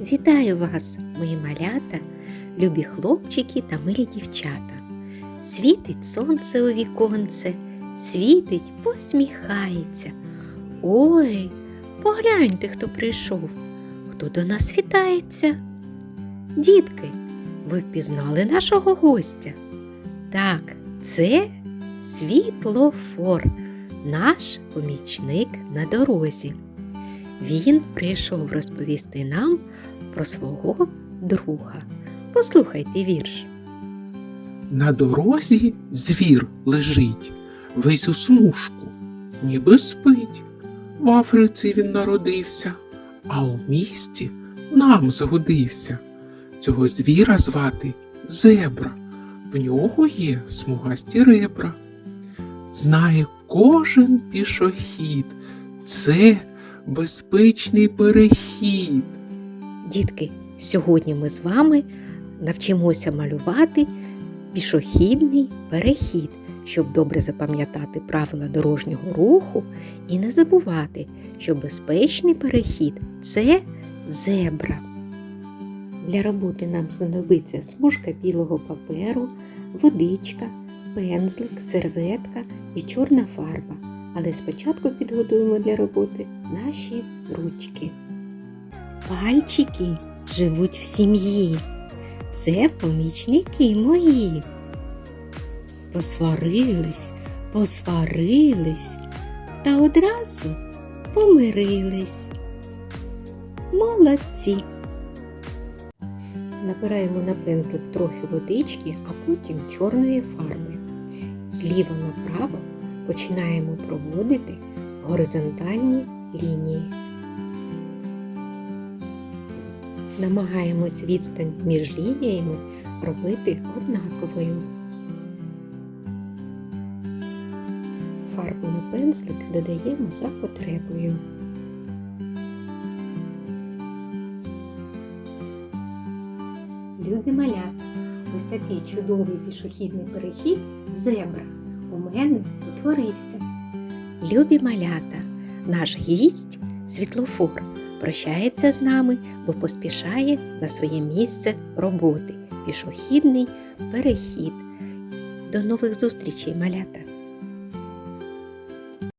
Вітаю вас, мої малята, любі хлопчики та милі дівчата. Світить сонце у віконце, світить, посміхається. Ой, погляньте, хто прийшов, хто до нас вітається. Дітки, ви впізнали нашого гостя? Так, це світлофор, наш помічник на дорозі. Він прийшов розповісти нам про свого друга. Послухайте вірш. На дорозі звір лежить, весь у смужку, ніби спить. В Африці він народився, а у місті нам згодився. Цього звіра звати зебра. В нього є смугасті ребра. Знає кожен пішохід. Це безпечний перехід. Дітки, сьогодні ми з вами навчимося малювати пішохідний перехід, щоб добре запам'ятати правила дорожнього руху і не забувати, що безпечний перехід це зебра. Для роботи нам знадобиться смужка білого паперу, водичка, пензлик, серветка і чорна фарба. Але спочатку підготуємо для роботи наші ручки. Пальчики живуть в сім'ї. Це помічники мої. Посварились, посварились та одразу помирились. Молодці. Набираємо на пензлик трохи водички, а потім чорної фарби. Зліва направо починаємо проводити горизонтальні лінії. Намагаємось відстань між лініями робити однаковою. Фарбу на пензлик додаємо за потребою. Любі малята, ось такий чудовий пішохідний перехід зебра у мене утворився. Любі малята, наш гість світлофор прощається з нами, бо поспішає на своє місце роботи. Пішохідний перехід. До нових зустрічей, малята!